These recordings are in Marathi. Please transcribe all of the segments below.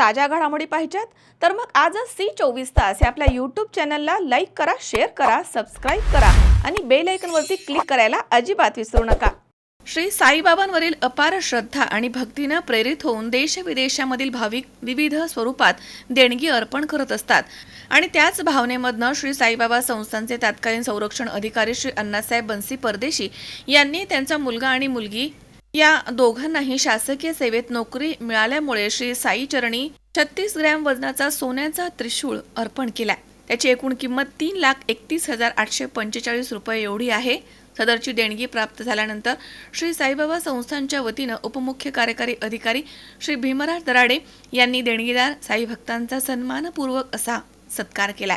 ताज्या घडामोडी पाहिजेत. तर मग आजच सी चोवीस तास या आपल्या यूट्यूब चॅनलला लाईक करा शेअर करा सबस्क्राईब करा आणि बेल आयकनवरती क्लिक करायला अजिबात विसरू नका. श्री साईबाबांवरील अपार श्रद्धा आणि भक्तीनं प्रेरित होऊन देश विदेशामधील भाविक विविध स्वरूपात देणगी अर्पण करत असतात. आणि त्याच भावनेमधनं श्री साईबाबा संस्थांचे तत्कालीन संरक्षण अधिकारी श्री अण्णासाहेब बनसी परदेशी यांनी त्यांचा मुलगा आणि मुलगी या दोघांनाही शासकीय सेवेत नोकरी मिळाल्यामुळे श्री साई चरणी छत्तीस ग्रॅम वजनाचा सोन्याचा त्रिशूळ अर्पण केला त्याची एकूण किंमत तीन लाख एकतीस हजार आठशे पंचेचाळीस रुपये एवढी आहे. सदरची देणगी प्राप्त झाल्यानंतर श्री साईबाबा संस्थांच्या वतीनं उपमुख्य कार्यकारी अधिकारी श्री भीमराज दराडे यांनी देणगीदार साई भक्तांचा सन्मानपूर्वक असा सत्कार केला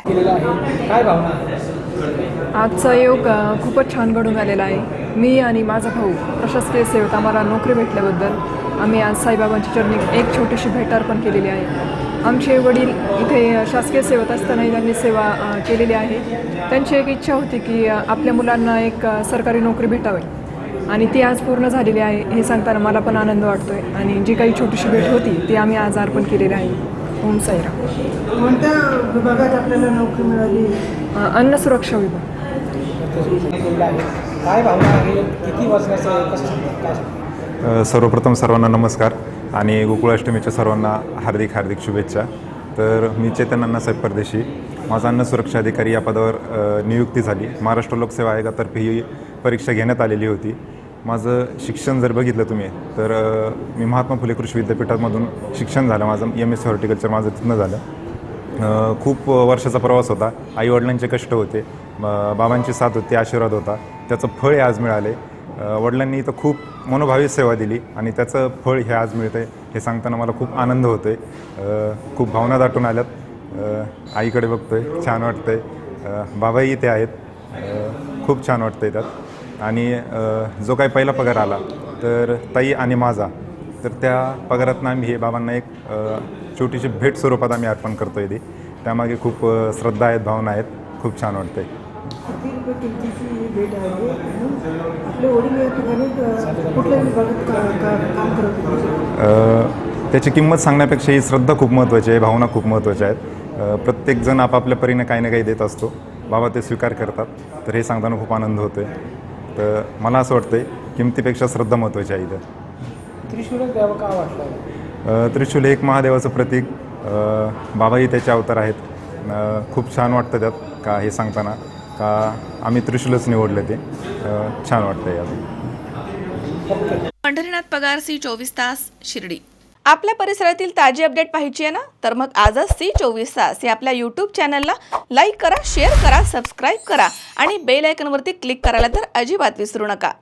आजचा योग खूपच छान घडून आलेला आहे. मी आणि माझा भाऊ प्रशासकीय सेवेत आम्हाला नोकरी भेटल्याबद्दल आम्ही आज साईबाबांची चरणी एक छोटीशी भेट अर्पण केलेली आहे. आमचे वडील इथे शासकीय सेवेत असतानाही त्यांनी सेवा केलेली आहे. त्यांची एक इच्छा होती की आपल्या मुलांना एक सरकारी नोकरी भेटावी. आणि ती आज पूर्ण झालेली आहे हे सांगताना मला पण आनंद वाटतोय. आणि जी काही छोटीशी भेट होती ती आम्ही आज अर्पण केलेली आहे. ओम साईराम. कोणत्या विभागात आपल्याला नोकरी मिळाली? अन्न सुरक्षा विभाग. आहे काय भावना आहे? किती वजनाचं आहे? कसं काय सर्वप्रथम सर्वांना नमस्कार आणि गोकुळाष्टमीच्या सर्वांना हार्दिक हार्दिक शुभेच्छा. तर मी चेतन अण्णासाहेब परदेशी. माझा अन्न सुरक्षा अधिकारी या पदावर अ, नियुक्ती झाली. महाराष्ट्र लोकसेवा आयोगातर्फे ही परीक्षा घेण्यात आलेली होती. माझं शिक्षण जर बघितलं तुम्ही तर अ, मी महात्मा फुले कृषी विद्यापीठामधून शिक्षण झालं. माझं एम एस सी हॉर्टिकल्चर माझं तिथनं झालं. अ, खूप वर्षाचा प्रवास होता. आईवडिलांचे कष्ट होते. म- बाबांची साथ होती आशीर्वाद होता. त्याचं फळ हे आज मिळाले. वडिलांनी इथं खूप मनोभावी सेवा दिली आणि त्याचं फळ हे आज मिळतं आहे हे सांगताना मला खूप आनंद होतो आहे खूप भावना दाटून आल्यात. आईकडे बघतोय छान वाटतंय. बाबाही इथे आहेत. खूप छान वाटतंय त्यात. आणि जो काही पहिला पगार आला तर ताई आणि माझा तर त्या पगारातनं आम्ही हे बाबांना एक छोटीशी भेट स्वरूपात आम्ही अर्पण करतो आहे ती त्यामागे खूप श्रद्धा आहेत भावना आहेत. खूप छान वाटतंय. भेट आहे आपले वडील या ठिकाणी कुठल्या विभागात काम करत होते त्याची किंमत सांगण्यापेक्षा ही श्रद्धा खूप महत्त्वाची आहे भावना खूप महत्त्वाच्या आहेत. प्रत्येकजण आपापल्या परीने काही ना काही देत असतो. बाबा ते स्वीकार करतात. तर हे सांगताना खूप आनंद होतो आहे तर मला असं वाटतं आहे किमतीपेक्षा श्रद्धा महत्त्वाची आहे इथं. त्रिशूलच द्यावं का वाटलं? त्रिशूल हे एक महादेवाचं प्रतीक. बाबाही त्याचे अवतार आहेत. खूप छान वाटतं त्यात का हे सांगताना. का आम्ही त्रिशूलच निवडले ते. छान वाटतं यात. पंढरीनाथ पगार सी चोवीस तास शिर्डी. आपल्या परिसरातील ताजी अपडेट पाहिजे आहे ना? तर मग आजच सी चोवीस तास या आपल्या यूट्यूब चॅनलला लाईक करा शेअर करा सबस्क्राईब करा आणि बेल आयकनवरती क्लिक करायला तर अजिबात विसरू नका.